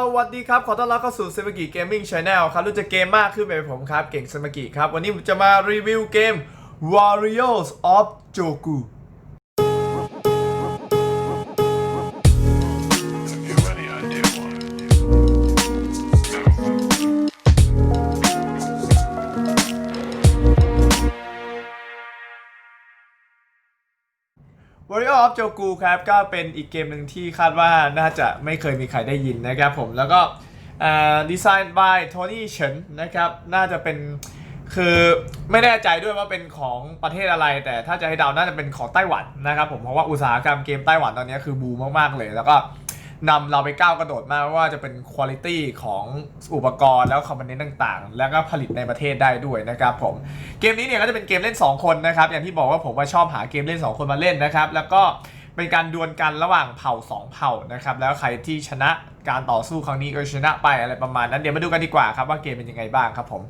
สวัสดีครับ ขอต้อนรับเข้าสู่เซมากิเกมมิ่งชานแนลครับ รู้จักเกมมากขึ้นไปผมครับ เก่ง s มากิครับ วันนี้ผมจะมารีวิวเกม Warriors of Joku Warrior of Joku ครับก็เป็นอีกเกมหนึ่งที่คาดว่าน่าจะไม่เคยมีใครได้ยินนะครับผมแล้วก็ดีไซน์ by Tony Chen นะครับน่าจะเป็นคือไม่แน่ใจด้วยว่าเป็นของประเทศอะไร แต่ถ้าจะให้เดาน่าจะเป็นของไต้หวันนะครับผมเพราะว่าอุตสาหกรรมเกมไต้หวันตอนนี้คือบูมมากๆเลยแล้วก็ นำเราไปก้าวกระโดดมากว่าจะเป็นคุณภาพของอุปกรณ์แล้วคอมโพเนนต์ต่างๆ แล้วก็ผลิตในประเทศได้ด้วยนะครับผม เกมนี้เนี่ยก็จะเป็นเกมเล่น 2 คนนะครับ อย่างที่บอกว่าผมว่าชอบหาเกมเล่น 2 คนมาเล่นนะครับ แล้วก็เป็นการดวลกันระหว่างเผ่า 2 เผ่านะครับ แล้วใครที่ชนะการต่อสู้ครั้งนี้ก็ชนะไปอะไรประมาณนั้น เดี๋ยวมาดูกันดีกว่าครับว่าเกมเป็นยังไงบ้างครับผม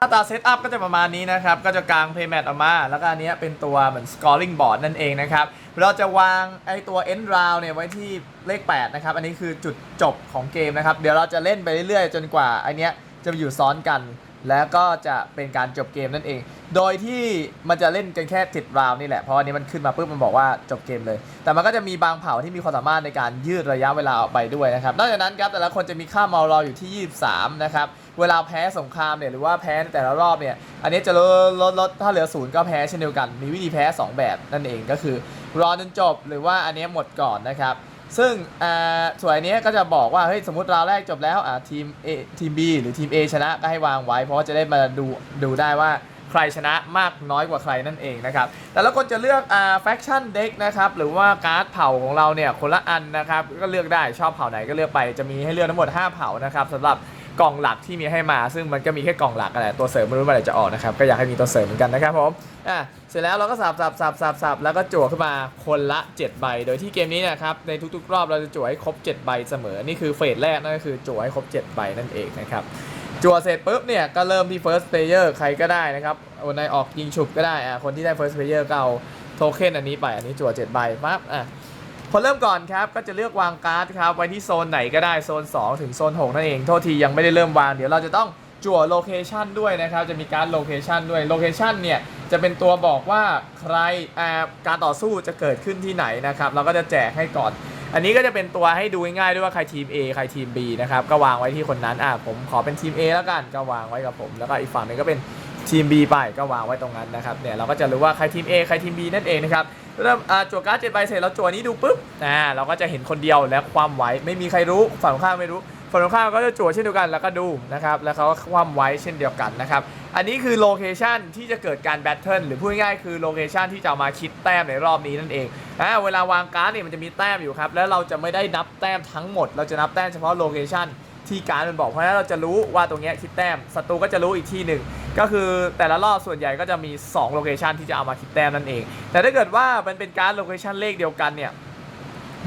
หน้าตาเซตอัพก็จะประมาณนี้นะครับ ก็จะกางเพย์แมทออกมา แล้วก็อันนี้เป็นตัวเหมือน scoring board นั่นเองนะครับ เราจะวางไอตัว end round เนี่ยไว้ที่เลข 8 นะครับ อันนี้คือจุดจบของเกมนะครับ เดี๋ยวเราจะเล่นไปเรื่อยๆ จนกว่าอันเนี้ยจะอยู่ซ้อนกัน แล้วก็จะเป็นการจบเกมนั่นเอง โดยที่มันจะเล่นกันแค่ติดราวนี่แหละ เพราะอันนี้มันขึ้นมาปุ๊บมันบอกว่าจบเกมเลย แต่มันก็จะมีบางเผ่าที่มีความสามารถในการยืดระยะเวลาออกไปด้วยนะครับ นอกจากนั้นครับแต่ละคนจะมีค่ามอลรออยู่ที่ 23 นะครับ เวลาแพ้สงครามเนี่ยหรือว่าแพ้ในแต่ละรอบเนี่ย อันนี้จะลดลดลดถ้าเหลือศูนย์ก็แพ้เช่นเดียวกัน มีวิธีแพ้ 2 แบบนั่นเองก็คือรอจนจบหรือว่าอันนี้หมดก่อนนะครับ ซึ่งส่วนอันนี้ก็จะบอกว่าเฮ้ยสมมติราวแรกจบแล้วทีม A ทีม B หรือทีม A ชนะก็ให้วางไว้ เพราะว่าจะได้มาดูดูได้ว่าใครชนะมากน้อยกว่าใครนั่นเองนะครับ แต่ละคนจะเลือกอ่าแฟคชั่นเด็กนะครับ หรือว่าการ์ดเผ่าของเราเนี่ยคนละอันนะครับ ก็เลือกได้ชอบเผ่าไหนก็เลือกไป จะมีให้เลือกทั้งหมด 5 เผ่านะครับสำหรับ กล่องหลักที่มีให้มา ซึ่งมันก็มีแค่กล่องหลักกันแหละตัวเสริมไม่รู้เมื่อไหร่จะออกนะครับก็อยากให้มีตัวเสริมเหมือนกันนะครับผมอะเสร็จแล้วเราก็สับสับสับสับสับแล้วก็จั่วขึ้นมาคนละ 7 ใบ โดยที่เกมนี้นะครับในทุกๆ รอบเราจะจั่วให้ครบ 7 ใบเสมอนี่คือเฟสแรกนั่นก็คือจั่วให้ครบ 7 ใบนั่นเองนะครับจั่วเสร็จปุ๊บเนี่ยก็เริ่มที่ first player ใครก็ได้นะครับวันไหนออกยิงฉุบก็ได้อะคนที่ได้ first player ก็เอาโทเค็นอันนี้ไปอันนี้จั่ว7ใบปั๊บอะ พอเริ่มก่อนครับก็จะเลือกวางการ์ดครับไว้ที่โซนไหนก็ได้โซน 2 ถึงโซน 6 นั่นเองโทษทียังไม่ได้เริ่มวางเดี๋ยวเราจะต้องจั่วโลเคชันด้วยนะครับ จะมีการโลเคชันด้วยโลเคชันเนี่ยจะเป็นตัวบอกว่าใครอ่าการต่อสู้จะเกิดขึ้นที่ไหนนะครับ เราก็จะแจกให้ก่อน อันนี้ก็จะเป็นตัวให้ดูง่ายๆด้วยว่าใครทีม A ใครทีม B นะครับ ก็วางไว้ที่คนนั้นอะผมขอเป็นทีม A แล้วกันก็วางไว้กับผม แล้วก็อีกฝั่งนึงก็เป็นทีม B ไปก็วางไว้ตรงนั้นนะครับเนี่ยเราก็จะรู้ว่าใครทีม A ใครทีม B นั่นเองนะครับ เริ่มอ่าจั่วการ์ดเจ็ดใบเสร็จแล้วจั่วนี้ดูปุ๊บอ่าเราก็จะเห็นคนเดียวและความไว้ไม่มีใครรู้ฝั่งตรงข้ามไม่รู้ฝั่งตรงข้ามก็จะจั่วเช่นเดียวกันแล้วก็ดูนะครับแล้วเขาก็ความไว้เช่นเดียวกันนะครับอันนี้คือโลเคชันที่จะเกิดการแบทเทิลหรือพูดง่ายๆคือโลเคชันที่จะมาคิดแต้มในรอบนี้นั่นเองอ่าเวลาวางการ์ดเนี่ยมันจะมีแต้มอยู่ครับแล้วเราจะไม่ได้นับแต้มทั้งหมด เราจะนับแต้มเฉพาะโลเคชันที่การ์ดมันบอกเพราะฉะนั้นเราจะรู้ว่าตรงเนี้ยคิดแต้มศัตรูก็จะรู้อีกที่หนึ่ง ก็คือแต่ละรอบส่วนใหญ่ก็จะมี2โลเคชันที่จะเอามาคิดแต้มนั่นเอง แต่ถ้าเกิดว่ามันเป็นการโลเคชันเลขเดียวกันเนี่ย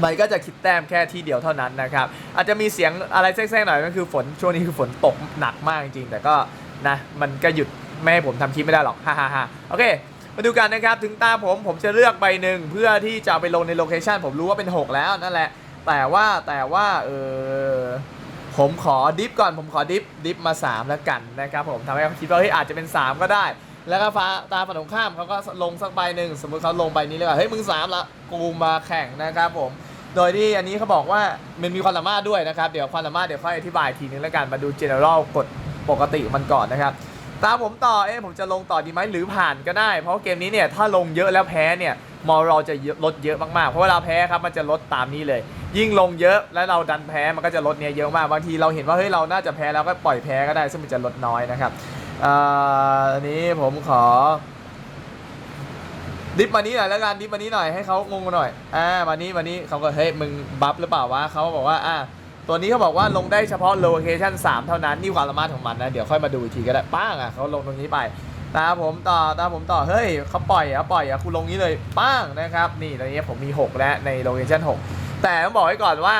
มันก็จะคิดแต้มแค่ที่เดียวเท่านั้นนะครับ อาจจะมีเสียงอะไรแทรกๆหน่อยก็คือฝนช่วงนี้คือฝนตกหนักมากจริงๆแต่ก็นะมันก็หยุดไม่ให้ผมทำคลิปไม่ได้หรอกฮ่าฮ่าโอเค มาดูกันนะครับถึงตาผมผมจะเลือกใบหนึ่งเพื่อที่จะไปลงในโลเคชันผมรู้ว่าเป็น 6 แล้วนั่นแหละ แต่ว่าแต่ว่าเออ ผมขอดิฟก่อนผมขอดิฟดิฟมา 3 แล้วกันนะครับผมทำให้เขาคิดว่าเฮ้ยอาจจะเป็น 3 ก็ได้ แล้วก็ฟ้าตาฝั่งตรงข้ามเขาก็ลงสักใบหนึ่งสมมุติเขาลงใบนี้เลยว่าเฮ้ยมึงสามละกูมาแข่งนะครับผมโดยที่อันนี้เขาบอกว่ามันมีความสามารถด้วยนะครับ เดี๋ยวความสามารถเดี๋ยวค่อยอธิบายทีนึงแล้วกันมาดู general กฎปกติมันก่อนนะครับตามผมต่อเอ๊ะผมจะลงต่อดีไหมหรือผ่านก็ได้ เพราะเกมนี้เนี่ยถ้าลงเยอะแล้วแพ้เนี่ยมอเราจะเยอะลดเยอะมากๆ เพราะเวลาแพ้ครับมันจะลดตามนี้เลย ยิ่งลงเยอะแล้วเราดันแพ้มันก็จะลดเนี่ยเยอะมากบางทีเราเห็นว่าเฮ้ยเราน่าจะแพ้แล้วก็ปล่อยแพ้ก็ได้ซึ่งมันจะลดน้อยนะครับอันนี้ผมขอ ดิฟมานี้หน่อยแล้วกันดิฟมานี้หน่อยให้เขางงกันหน่อยอ่ามานี้มานี้เขาก็เฮ้ยมึงบัฟหรือเปล่าวะเขาบอกว่าอ่าตัวนี้เขาบอกว่าลงได้เฉพาะโลเคชั่น3เท่านั้นนี่ความสามารถของมันนะเดี๋ยวค่อยมาดูอีกทีก็ได้ป้างอะเขาลงตรงนี้ไปตาผมต่อตาผมต่อเฮ้ยเขาปล่อยอะปล่อยอะคุณลงนี้เลยป้างนะครับ นี่ตอนนี้ผมมี 6 แล้วในโลเคชั่น6 แต่ต้องบอกไว้ก่อนว่า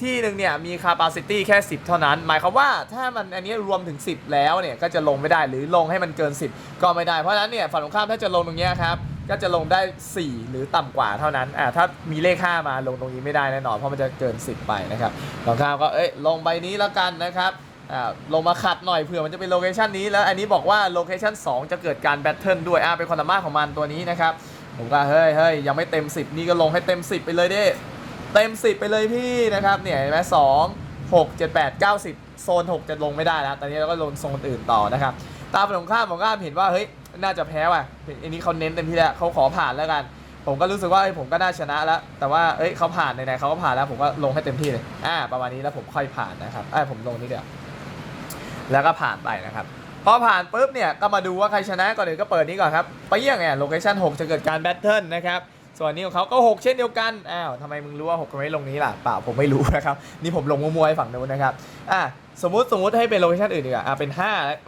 ที่หนึ่งเนี่ยมี capacity แค่ 10 เท่านั้น หมายความว่าถ้ามันอันนี้รวมถึง 10 แล้วเนี่ยก็จะลงไม่ได้หรือลงให้มันเกิน 10 ก็ไม่ได้เพราะฉะนั้นเนี่ยฝั่งตรงข้ามถ้าจะลงตรงนี้ครับก็จะลงได้ 4 หรือต่ำกว่าเท่านั้นอ่าถ้ามีเลข5มาลงตรงนี้ไม่ได้แน่นอนเพราะมันจะเกิน 10 ไปนะครับตรงข้ามก็เอ้ยลงใบนี้แล้วกันนะครับอ่าลงมาขัดหน่อยเผื่อมันจะเป็นโลเคชันนี้แล้วอันนี้บอกว่าโลเคชัน2จะเกิดการแบทเทิลด้วยอ่าเป็นความสามารถของมันตัวนี้นะครับผมก็เฮ้ยเฮ้ยยังไม่เต็ม 10 นี่ก็ลงให้เต็ม 10 ไปเลยเด้ เต็ม 10 ไปเลยพี่นะครับเนี่ยเห็นไหมสองหกเจ็ดแปดเก้าสิบโซน 6 จะลงไม่ได้แล้ว ตอนนี้เราก็ลงโซนอื่นต่อนะครับ ตามฝั่งตรงข้ามผมก็เห็นว่าเฮ้ยน่าจะแพ้ว่ะอันนี้เขาเน้นเต็มที่แล้วเขาขอผ่านแล้วกัน ผมก็รู้สึกว่าผมก็น่าชนะแล้ว แต่ว่าเอ้ยเขาผ่านไหนๆเขาก็ผ่านแล้วผมก็ลงให้เต็มที่เลยอ่าประมาณนี้แล้วผมค่อยผ่านนะครับอ่าผมลงนี่เดียวแล้วก็ผ่านไปนะครับพอผ่านปุ๊บเนี่ยก็มาดูว่าใครชนะก่อนอื่นก็เปิดนี้ก่อนครับไปเยี่ยงไงโลเคชั่น6จะเกิดการแบทเทิลนะครับ ส่วนนี้ของเขาก็ 6 เช่นเดียวกัน อ้าวทำไมมึงรู้ว่า6ทำไมไม่ลงนี้ล่ะเปล่าผมไม่รู้นะครับ นี่ผมลงมัวๆให้ฝั่งนู้นนะครับ อะสมมติสมมติให้เป็นโลเคชั่นอื่นดีกว่า อะเป็น5แล้ว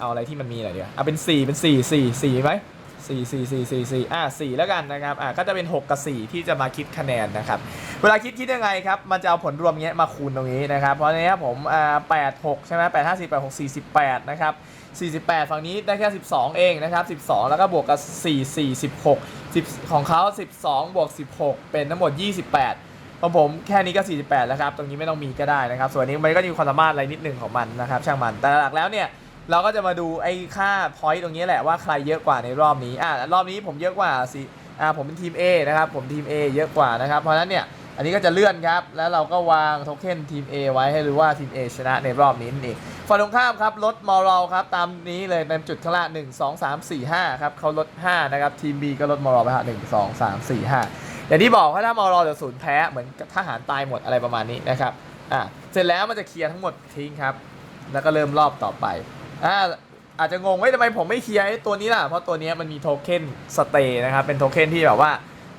เอาอะไรที่มันมีหน่อยดีกว่า อะเป็น 4 เป็น 4 4 4ไหม4 4 4 4 4อะ4แล้วกันนะครับ อะก็จะเป็น 6 กับ 4 ที่จะมาคิดคะแนนนะครับ เวลาคิดคิดยังไงครับ มันจะเอาผลรวมเงี้ยมาคูณตรงนี้นะครับ เพราะฉะนี้ผมอ่า8 6ใช่ไหม8 5 4 8 6 48นะครับ 48 ฝั่งนี้ได้แค่ 12 เองนะครับ 12 แล้วก็บวกกับ 4 4 16 10 ของเขา12 บวก 16 เป็นทั้งหมด 28ของผมแค่นี้ก็ 48 แล้วครับ ตรงนี้ไม่ต้องมีก็ได้นะครับ ส่วนนี้มันก็มีความสามารถอะไรนิดหนึ่งของมันนะครับ ช่างมัน แต่หลักแล้วเนี่ย เราก็จะมาดูไอ้ค่า point ตรงนี้แหละว่าใครเยอะกว่าในรอบนี้ อ่ารอบนี้ผมเยอะกว่าสิอ่าผมเป็นทีม A นะครับ ผมทีม A เยอะกว่านะครับ เพราะฉะนั้นเนี่ยอันนี้ก็จะเลื่อนครับ แล้วเราก็วางโทเค็นทีม A ไว้ให้รู้ว่าทีม A ชนะในรอบนี้นั่นเอง ฝั่งตรงข้ามครับลดมอรัลครับตามนี้เลยเป็นจุดข้างล่าง1 2 3 4 5ครับเขาลด5นะครับทีม B ก็ลดมอรัลไปฮะ1 2 3 4 5อย่างที่บอกว่าถ้ามอรัลจะศูนย์แพ้เหมือนทหารตายหมดอะไรประมาณนี้นะครับอ่าเสร็จแล้วมันจะเคลียร์ทั้งหมดทิ้งครับแล้วก็เริ่มรอบต่อไปอ่าอาจจะงงว่าทำไมผมไม่เคลียร์ตัวนี้ล่ะเพราะตัวนี้มันมีโทเค็นสเตย์นะครับเป็นโทเค็นที่แบบว่า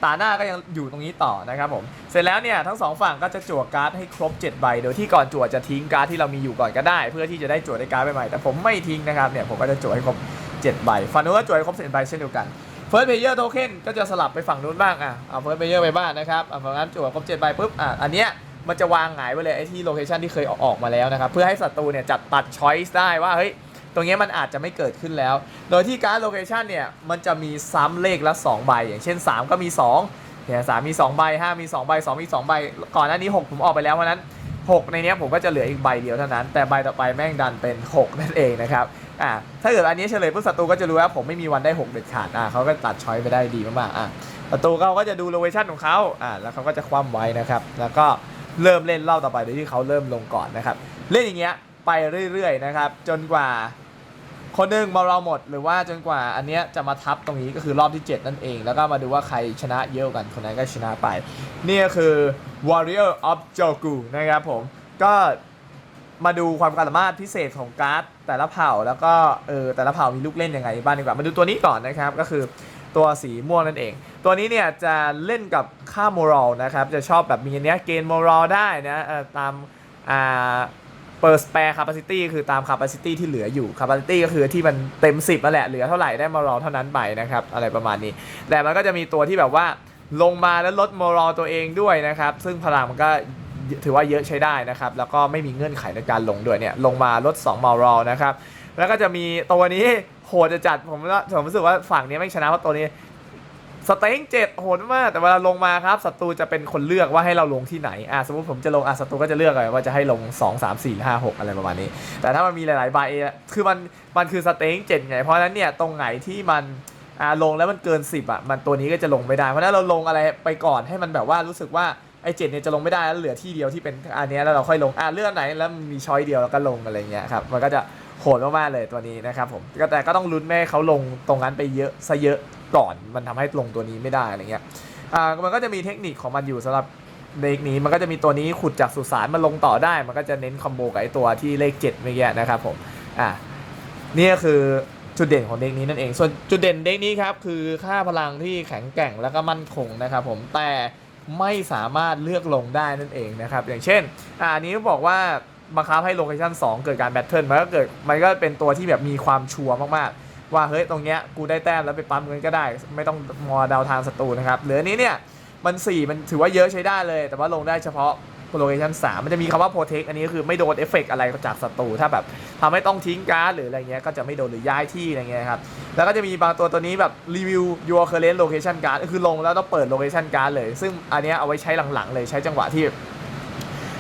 ตาหน้าก็ยังอยู่ตรงนี้ต่อนะครับผม เสร็จแล้วเนี่ยทั้งสองฝั่งก็จะจั่วการ์ดให้ครบ7ใบ โดยที่ก่อนจั่วจะทิ้งการ์ดที่เรามีอยู่ก่อนก็ได้ เพื่อที่จะได้จั่วได้การ์ดใหม่แต่ผมไม่ทิ้งนะครับเนี่ยผมก็จะจั่วให้ครบ7ใบฝั่งนู้นก็จั่วให้ครบ7ใบเช่นเดียวกัน First Player Token ก็จะสลับไปฝั่งนู้นบ้างอะเอา First Player ไปบ้างนะครับอะฝั่งนั้นจั่วครบ7ใบปุ๊บอะอันเนี้ยมันจะวางหงายไว้เลยไอ้ที่โลเคชันที่เคยอออกมาแล้วนะครับเพื่อให้ศัตรูเนี่ยจัดตัด choice ได้ว่าเฮ้ย ตรงนี้มันอาจจะไม่เกิดขึ้นแล้ว โดยที่การ์ดโลเคชันเนี่ยมันจะมีซ้ำเลขละ2ใบ อย่างเช่น 3 ก็มี2เนี่ยสามมี2ใบ5มี2ใบ2มี2ใบ ก่อนหน้านี้ 6 ผมออกไปแล้วเพราะนั้น 6 ในนี้ผมก็จะเหลืออีกใบเดียวเท่านั้น แต่ใบต่อไปแม่งดันเป็น 6 นั่นเองนะครับอ่าถ้าเกิดอันนี้เฉลยปุ๊บศัตรูก็จะรู้ว่าผมไม่มีวันได้ 6 เด็ดขาดอ่าเขาก็ตัดช้อยไปได้ดีมากๆอะศัตรูเขาก็จะดูโลเคชันของเขาอ่าแล้วเขาก็จะคว่ำไว้นะครับแล้วก็เริ่มเล่นรอบต่อไปโดยที่เขาเริ่มลงก่อนนะครับเล่นอย่างเงี้ยไปเรื่อยๆนะครับจนกว่า คนหนึ่งมาเราหมดหรือว่าจนกว่าอันเนี้ยจะมาทับตรงนี้ก็คือรอบที่ 7 นั่นเอง แล้วก็มาดูว่าใครชนะเยอะกันคนนั้นก็ชนะไป นี่ก็คือ Warrior of Jogu นะครับผม ก็มาดูความสามารถพิเศษของการ์ดแต่ละเผ่าแล้วก็เออแต่ละเผ่ามีลูกเล่นยังไงบ้างดีกว่ามาดูตัวนี้ก่อนนะครับก็คือตัวสีม่วงนั่นเอง ตัวนี้เนี่ยจะเล่นกับค่าโมรัลนะครับจะชอบแบบมีอันเนี้ยเกณฑ์โมรัลได้นะตามอ่า เปิด spare capacity คือตาม capacity ที่เหลืออยู่ capacity ก็คือที่มันเต็ม 10นั่นแหละ เหลือเท่าไหร่ได้มารอเท่านั้นไปนะครับ อะไรประมาณนี้ แต่มันก็จะมีตัวที่แบบว่าลงมาแล้วลดมารอตัวเองด้วยนะครับ ซึ่งพลังมันก็ถือว่าเยอะใช้ได้นะครับ แล้วก็ไม่มีเงื่อนไขในการลงด้วยเนี่ย ลงมาลด 2มารอนะครับ แล้วก็จะมีตัวนี้โหดจะจัดผมว่าผมรู้สึกว่าฝั่งนี้ไม่ชนะเพราะตัวนี้ สเต็งเจ็ดโหดมากแต่เวลาลงมาครับศัตรูจะเป็นคนเลือกว่าให้เราลงที่ไหนอะสมมติผมจะลงอะศัตรูก็จะเลือกเลยว่าจะให้ลง 2 3 4 5 6 อะไรประมาณนี้ แต่ถ้ามันมีหลายๆใบอะคือมันมันคือสเต็งเจ็ดไงเพราะฉะนั้นเนี่ยตรงไหนที่มันอ่าลงแล้วมันเกิน 10อะมันตัวนี้ก็จะลงไม่ได้ เพราะฉะนั้นเราลงอะไรไปก่อนให้มันแบบว่ารู้สึกว่าไอ้เจ็ดเนี่ยจะลงไม่ได้แล้วเหลือที่เดียวที่เป็นอันนี้แล้วเราค่อยลงอะเลือกไหนแล้วมีช้อยเดียวแล้วก็ลงอะไรเงี้ยครับมันก็จะโหดมากๆเลยตัวนี้นะครับผมแต่ก็ต้องลุ้นไม่เขาลงตรงนั้นไปเยอะซะเยอะ ก่อน มันทำให้ลงตัวนี้ไม่ได้อะไรเงี้ยอ่ามันก็จะมีเทคนิคของมันอยู่สำหรับเด็กนี้มันก็จะมีตัวนี้ขุดจากสุสานมาลงต่อได้ มันก็จะเน้นคอมโบกับไอตัวที่เลข7เมื่อกี้นะครับผมอ่านี่ก็คือจุดเด่นของเด็กนี้นั่นเอง ส่วนจุดเด่นเด็กนี้ครับคือค่าพลังที่แข็งแกร่งแล้วก็มั่นคงนะครับผมแต่ไม่สามารถเลือกลงได้นั่นเองนะครับอย่างเช่นอ่าอันนี้บอกว่าบังคับให้โลเคชั่น2เกิดการแบทเทิลมันก็เกิดมันก็เป็นตัวที่แบบมีความชัวร์มากๆ ว่าเฮ้ยตรงเนี้ยกูได้แต้มแล้วไปปั๊มเงินก็ได้ ไม่ต้องมอดาวทางศัตรูนะครับเหลือนี้เนี่ยมัน 4 มันถือว่าเยอะใช้ได้เลย แต่ว่าลงได้เฉพาะโลเคชั่น3มันจะมีคำว่า protect อันนี้ก็คือไม่โดนเอฟเฟกอะไรจากศัตรูถ้าแบบทำให้ต้องทิ้งการ์ดหรืออะไรเงี้ยก็จะไม่โดนหรือย้ายที่อะไรเงี้ยครับแล้วก็จะมีบางตัวตัวนี้แบบรีวิว your current location card ก็คือลงแล้วต้องเปิด location card เลย ซึ่งอันนี้เอาไว้ใช้หลังๆเลยใช้จังหวะที่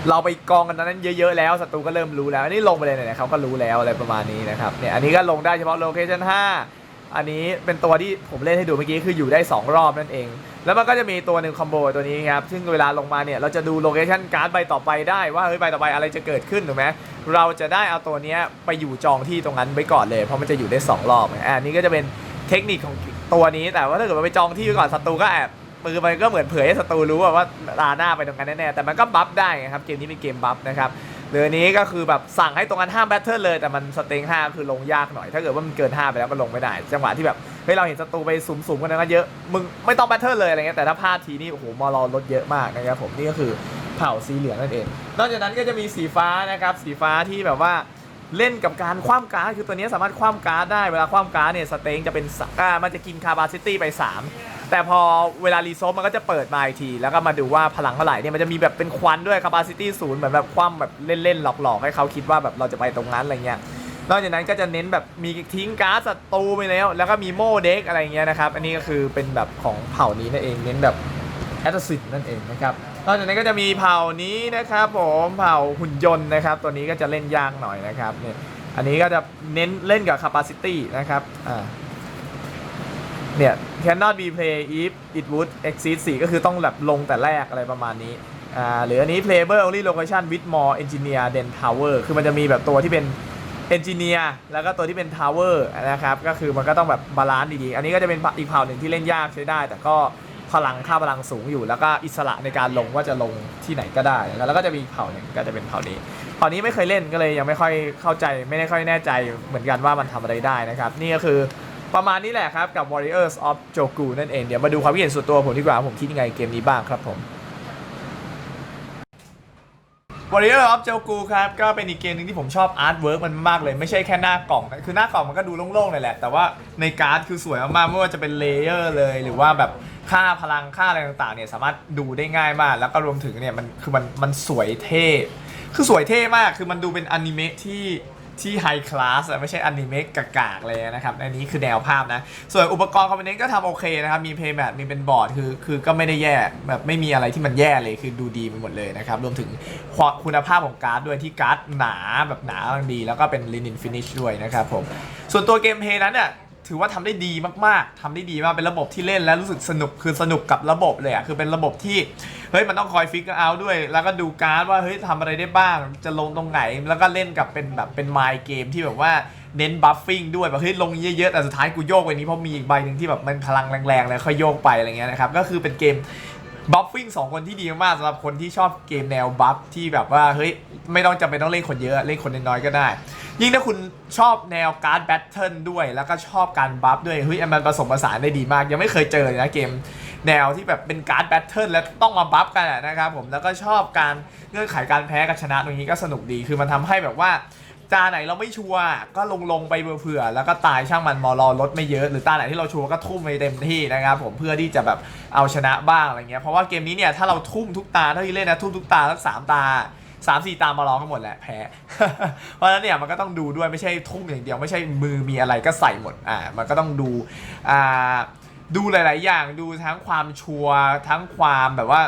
เราไปกองกันตอนนั้นเยอะๆแล้วศัตรูก็เริ่มรู้แล้วอันนี้ลงไปเลยเนี่ยเขาก็รู้แล้วอะไรประมาณนี้นะครับเนี่ยอันนี้ก็ลงได้เฉพาะ location 5อันนี้เป็นตัวที่ผมเล่นให้ดูเมื่อกี้คืออยู่ได้ 2 รอบนั่นเอง แล้วมันก็จะมีตัวหนึ่งคอมโบตัวนี้ครับซึ่งเวลาลงมาเนี่ยเราจะดู location card ใบต่อไปได้ว่าเฮ้ยใบต่อไปอะไรจะเกิดขึ้นถูกไหมเราจะได้เอาตัวนี้ไปอยู่จองที่ตรงนั้นไว้ก่อนเลย เพราะมันจะอยู่ได้ 2 รอบอ่านี่ก็จะเป็นเทคนิคของตัวนี้แต่ว่าถ้าเกิดมันไปจองที่ไว้ก่อนศัตรูก็แอบ มือมันก็เหมือนเผยให้ศัตรูรู้ว่าว่าลาหน้าไปตรงนั้นแน่ๆแต่มันก็บัฟได้ครับเกมนี้เป็นเกมบัฟนะครับหรืออันนี้ก็คือแบบสั่งให้ตรงกันห้ามแบทเทิลเลยแต่มันสเต็ง5คือลงยากหน่อย ถ้าเกิดว่ามันเกิน5ไปแล้วก็ลงไม่ได้ จังหวะที่แบบเฮ้ยเราเห็นศัตรูไปสุ่มๆกันนั้นเยอะมึงไม่ต้องแบทเทิลเลยอะไรเงี้ยแต่ถ้าพลาดทีนี่โอ้โหมอรอลดเยอะมากนะครับผมนี่ก็คือเผ่าสีเหลืองนั่นเอง นอกจากนั้นก็จะมีสีฟ้านะครับสีฟ้าที่แบบว่าเล่นกับการคว่ำการ์ดคือตัวนี้สามารถคว่ำการ์ดได้เวลาคว่ำการ์ดเนี่ยสเต็งจะเป็นสักมันจะกินคาบาซิตี้ไป 3 แต่พอเวลารีโซฟมันก็จะเปิดมาอีกที แล้วก็มาดูว่าพลังเท่าไหร่เนี่ยมันจะมีแบบเป็นควันด้วย capacity ศูนย์เหมือนแบบคว่ำแบบเล่นๆหลอกๆ ให้เขาคิดว่าแบบเราจะไปตรงนั้นอะไรเงี้ยนอกจากนั้นก็จะเน้นแบบมีทิ้งการ์ดศัตรูไปแล้ว แล้วก็มีโมเด็กอะไรเงี้ยนะครับ อันนี้ก็คือเป็นแบบของเผ่านี้นั่นเอง เน้นแบบแอตซินนั่นเองนะครับ นอกจากนั้นก็จะมีเผ่านี้นะครับผมเผ่าหุ่นยนต์นะครับ ตัวนี้ก็จะเล่นยากหน่อยนะครับเนี่ย อันนี้ก็จะเน้นเล่นกับ capacity นะครับ อ่า เนี่ย cannot be play if it would exceed 4 ก็คือต้องแบบลงแต่แรกอะไรประมาณนี้อ่าหรืออันนี้ playable only location with more engineer than tower คือมันจะมีแบบตัวที่เป็น engineer แล้วก็ตัวที่เป็น tower นะครับ ก็คือมันก็ต้องแบบบาลานซ์ดีๆ อันนี้ก็จะเป็นอีกเผ่าหนึ่งที่เล่นยากใช้ได้ แต่ก็พลังค่าพลังสูงอยู่ แล้วก็อิสระในการลงว่าจะลงที่ไหนก็ได้ แล้วก็จะมีเผ่าหนึ่งก็จะเป็นเผ่านี้เผ่านี้ไม่เคยเล่นก็เลยยังไม่ค่อยเข้าใจ ไม่ได้ค่อยแน่ใจเหมือนกันว่ามันทำอะไรได้นะครับ นี่ก็คือ ประมาณนี้แหละครับกับ Warriors of Joku นั่นเอง เดี๋ยวมาดูความคิดเห็นส่วนตัวผมดีกว่าว่าผมคิดยังไงเกมนี้บ้างครับผม Warrior of Joku ครับ ก็เป็นอีกเกมหนึงที่ผมชอบอาร์ตเวิร์กมันมากเลย ไม่ใช่แค่หน้ากล่องนะคือหน้ากล่องมันก็ดูโล่งๆเลยแหละ แต่ว่าในการ์ดคือสวยมากๆไม่ว่าจะเป็นเลเยอร์เลย หรือว่าแบบค่าพลังค่าอะไรต่างๆเนี่ยสามารถดูได้ง่ายมาก แล้วก็รวมถึงเนี่ยมันคือมันมันสวยเท่ คือสวยเท่มาก คือมันดูเป็นอนิเมะที่ ที่ไฮคลาสไม่ใช่อนิเมะกากๆเลยนะครับอันนี้คือแนวภาพนะ ส่วนอุปกรณ์คอมโพเนนต์ก็ทำโอเคนะครับ มีเพย์แมทมีเป็นบอร์ดคือคือก็ไม่ได้แย่แบบไม่มีอะไรที่มันแย่เลยคือดูดีไปหมดเลยนะครับ รวมถึงคุณภาพของการ์ดด้วยที่การ์ดหนาแบบหนากำลังดี แล้วก็เป็นลินินฟินิชด้วยนะครับผมส่วนตัวเกมเพย์นั้นเนี่ยถือว่าทำได้ดีมากๆทำได้ดีมากเป็นระบบที่เล่นแล้วรู้สึกสนุกคือสนุกกับระบบเลยอะคือเป็นระบบที่ เฮ้ยมันต้องคอยฟิกเอาด้วย แล้วก็ดูการ์ดว่าเฮ้ยทำอะไรได้บ้าง จะลงตรงไหน แล้วก็เล่นกับเป็นแบบเป็นไมล์เกมที่แบบว่าเน้นบัฟฟิ้งด้วยแบบเฮ้ยลงเยอะๆ แต่สุดท้ายกูโยกไปนี้เพราะมีอีกใบหนึ่งที่แบบมันพลังแรงๆแล้วค่อยโยกไปอะไรเงี้ยนะครับ ก็คือเป็นเกมบัฟฟิ้งสองคนที่ดีมากสำหรับคนที่ชอบเกมแนวบัฟที่แบบว่าเฮ้ยไม่ต้องจำเป็นต้องเล่นคนเยอะเล่นคนน้อยๆก็ได้ ยิ่งถ้าคุณชอบแนวการ์ดแบทเทิลด้วย แล้วก็ชอบการบัฟด้วยเฮ้ยมันผสมผสานได้ดีมาก ยังไม่เคยเจอเลยนะเกม แนวที่แบบเป็นการ์ดแบทเทิลแล้วต้องมาบัฟกันนะครับผมแล้วก็ชอบการเงื่อนไขการแพ้กับชนะตรงนี้ก็สนุกดีคือมันทำให้แบบว่าตาไหนเราไม่ชัวร์ก็ลงลงไปเผื่อแล้วก็ตายช่างมันมอรอลดไม่เยอะ หรือตาไหนที่เราชัวร์ก็ทุ่มไปเต็มที่นะครับผมเพื่อที่จะแบบเอาชนะบ้างอะไรเงี้ยเพราะว่าเกมนี้เนี่ยถ้าเราทุ่มทุกตาเท่าที่เล่นนะทุ่มทุกตาทั้งสามตาสามสี่ตามารอก็หมดแหละแพ้ เพราะฉะนั้นเนี่ยมันก็ต้องดูด้วยไม่ใช่ทุ่มอย่างเดียวไม่ใช่มือมีอะไรก็ใส่หมดอ่ามันก็ต้องดูอ่า ดูหลาย ๆ อย่างดูทั้งความชัวร์ทั้งความแบบว่า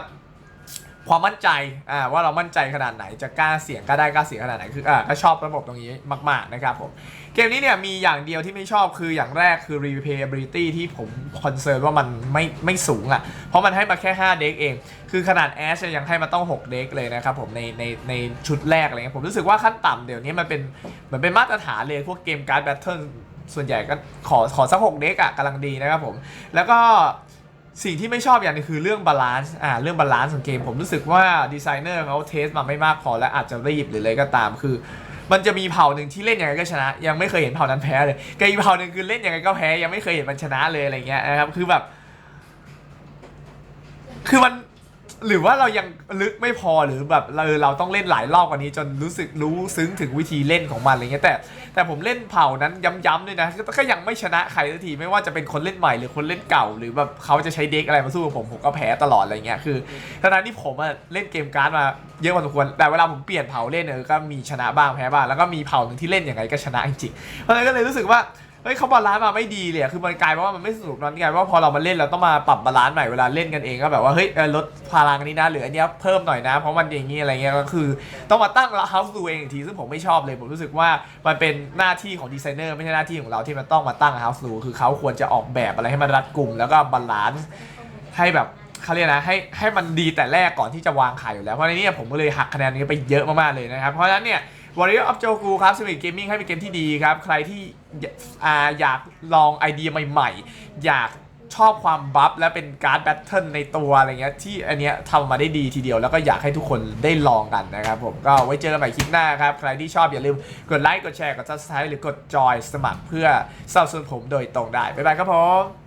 ความมั่นใจอ่าว่าเรามั่นใจขนาดไหนจะกล้าเสี่ยงก็ได้กล้าเสี่ยงขนาดไหนคืออ่าก็ชอบระบบตรงนี้มาก ๆ นะครับผมเกมนี้เนี่ยมีอย่างเดียวที่ไม่ชอบคืออย่างแรกคือ replayability ที่ผมคอนเซิร์นว่ามันไม่ไม่สูงอะ เพราะมันให้มาแค่ 5 เด็กเอง คือขนาด Ash ยังให้มาต้อง 6 เด็กเลยนะครับผมในในในชุดแรกอะไรเงี้ยผมรู้สึกว่าขั้นต่ำเดี๋ยวนี้มันเป็นเหมือนเป็นมาตรฐานเลยพวกเกมการ์ดแบทเทิล ส่วนใหญ่ก็ขอขอสักหกเด็กอะกำลังดีนะครับผม แล้วก็สิ่งที่ไม่ชอบอย่างนึงคือเรื่องบาลานซ์อ่าเรื่องบาลานซ์ของเกม ผมรู้สึกว่าดีไซเนอร์เขาเทสมาไม่มากพอและอาจจะรีบหรืออะไรก็ตามคือ มันจะมีเผ่าหนึ่งที่เล่นยังไงก็ชนะ ยังไม่เคยเห็นเผ่านั้นแพ้เลยกับอีกเผ่าหนึ่งคือเล่นยังไงก็แพ้ยังไม่เคยเห็นมันชนะเลยอะไรเงี้ยนะครับคือแบบ คือมัน หรือว่าเรายังลึกไม่พอหรือแบบเราเราต้องเล่นหลายรอบกว่านี้จนรู้สึกรู้ซึ้งถึงวิธีเล่นของมันอะไรเงี้ยแต่ แต่ผมเล่นเผ่านั้นย้ำๆด้วยนะก็ยังไม่ชนะใครสักทีไม่ว่าจะเป็นคนเล่นใหม่หรือคนเล่นเก่า หรือแบบเขาจะใช้เด็กอะไรมาสู้กับผมผมก็แพ้ตลอดอะไรเงี้ยคือทั้งที่ผมอะเล่นเกมการ์ดมาเยอะพอสมควรแต่เวลาผมเปลี่ยนเผ่าเล่นเออก็มีชนะบ้างแพ้บ้างแล้วก็มีเผ่าหนึ่งที่เล่นอย่างไรก็ชนะจริงๆเพราะฉะนั้นก็เลยรู้สึกว่า เฮ้ยเขาบาลานซ์มาไม่ดีเลยอะคือมันกลายเป็นว่ามันไม่สนุกนั่นกลายเป็นว่าพอเรามาเล่นเราต้องมาปรับบาลานซ์ใหม่เวลาเล่นกันเองก็แบบว่าเฮ้ยเออลดพลังนี้นะหรืออันเนี้ยเพิ่มหน่อยนะเพราะมันอย่างนี้อะไรเงี้ยก็คือ ต้องมาตั้งเฮาส์ดูเองอีกทีซึ่งผมไม่ชอบเลยผมรู้สึกว่ามันเป็นหน้าที่ของดีไซเนอร์ไม่ใช่หน้าที่ของเราที่มันต้องมาตั้งเฮาส์ดูคือเขาควรจะออกแบบอะไรให้มันรัดกลุ่มแล้วก็บาลานซ์ให้แบบเขาเรียกนะให้ให้มันดีแต่แรกก่อนที่จะวางขายอยู่แล้วเพราะในนี้ผมก็เลยหักคะแนนนี้ไปเยอะมากๆเลยนะครับเพราะฉะนั้นเนี่ย Warrior of Joku ครับ Simic Gaming ให้เป็นเกมที่ดีครับ ใครที่อยอ่าอยากลองไอเดียใหม่ๆ อยากชอบความบัฟและเป็นการ์ดแบทเทิลในตัวอะไรเงี้ยที่อันเนี้ยทำมาได้ดีทีเดียวแล้วก็อยากให้ทุกคนได้ลองกันนะครับผมก็ไว้เจอกันใหม่คลิปหน้าครับ ใครที่ชอบอย่าลืมกดไลค์กดแชร์กด subscribe หรือกดจอยสมัครเพื่อสนับสนุนผมโดยตรงได้ บ๊ายบายครับผม